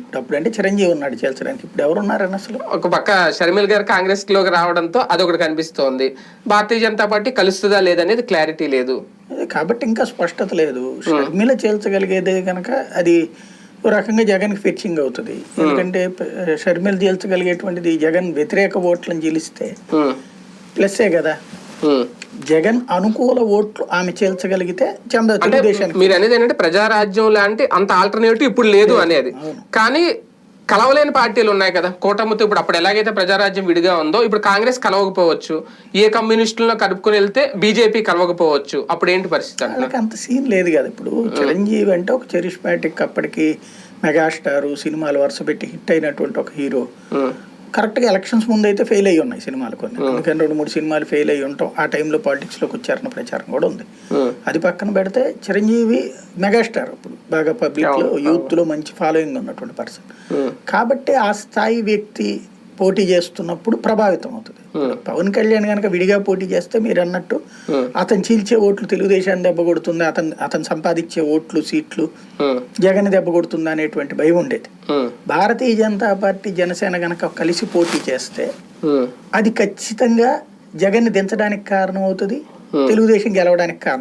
ఇప్పుడు అప్పుడు అంటే చిరంజీవి ఉన్నాడు చేల్చడానికి. ఇప్పుడు ఎవరు ఉన్నారని అసలు? ఒక పక్క షర్మిల్ గారు కాంగ్రెస్లోకి రావడంతో అదొకటి కనిపిస్తోంది. భారతీయ జనతా పార్టీ కలుస్తుందా లేదనేది క్లారిటీ లేదు. కాబట్టి ఇంకా స్పష్టత లేదు. షర్మిల చేల్చగలిగేదే కనుక అది ఓ రకంగా జగన్కి ఫెచ్చింగ్ అవుతుంది. ఎందుకంటే షర్మిల చేల్చగలిగేటువంటిది జగన్ వ్యతిరేక ఓట్లను గెలిస్తే ఉమ్, ప్లస్సే కదా. జగన్ అనుకూల ఓట్లు ఆమె చేల్చగలిగితే అంటే తెలుగుదేశానికి మీరు అనేది ఏంటంటే ప్రజారాజ్యం లాంటి అంత ఆల్టర్నేటివ్ ఇప్పుడు లేదు అనేది. కానీ కలవలేని పార్టీలు ఉన్నాయి కదా. కూటమితో ఇప్పుడు అప్పుడు ఎలాగైతే ప్రజారాజ్యం విడిగా ఉందో ఇప్పుడు కాంగ్రెస్ కలవకపోవచ్చు. ఏ కమ్యూనిస్టులను కలుపుకొని వెళ్తే బీజేపీ కలవకపోవచ్చు. అప్పుడు ఏంటి పరిస్థితి వాళ్ళకి అంత సీన్ లేదు కదా ఇప్పుడు. చిరంజీవి అంటే ఒక చెరిస్మాటిక్ అప్పటికి మెగాస్టార్ సినిమాలు వరుస పెట్టి హిట్ అయినటువంటి ఒక హీరో. కరెక్ట్గా ఎలక్షన్స్ ముందు అయితే ఫెయిల్ అయ్యి ఉన్నాయి సినిమాలు కొన్ని. అందుకని రెండు మూడు సినిమాలు ఫెయిల్ అయ్యి ఉంటాం. ఆ టైంలో పాలిటిక్స్లోకి వచ్చారన్న ప్రచారం కూడా ఉంది. అది పక్కన పెడితే చిరంజీవి మెగాస్టార్ ఇప్పుడు. బాగా పబ్లిక్లో యూత్లో మంచి ఫాలోయింగ్ ఉన్నటువంటి పర్సన్. కాబట్టి ఆ స్థాయి వ్యక్తి పోటీ చేస్తున్నప్పుడు ప్రభావితం అవుతుంది పవన్ కళ్యాణ్ కనుక విడిగా పోటీ చేస్తే మీరు అన్నట్టు Hmm. అతను చీల్చే ఓట్లు తెలుగుదేశాన్ని దెబ్బ కొడుతుంది అతను అతను సంపాదించే ఓట్లు సీట్లు ఉమ్, జగన్ దెబ్బ కొడుతుంది అనేటువంటి భయం ఉండేది. భారతీయ జనతా పార్టీ జనసేన గనక కలిసి పోటీ చేస్తే. అది ఖచ్చితంగా జగన్ దించడానికి కారణం అవుతుంది తెలుగుదేశం గెలవడానికి కారణం.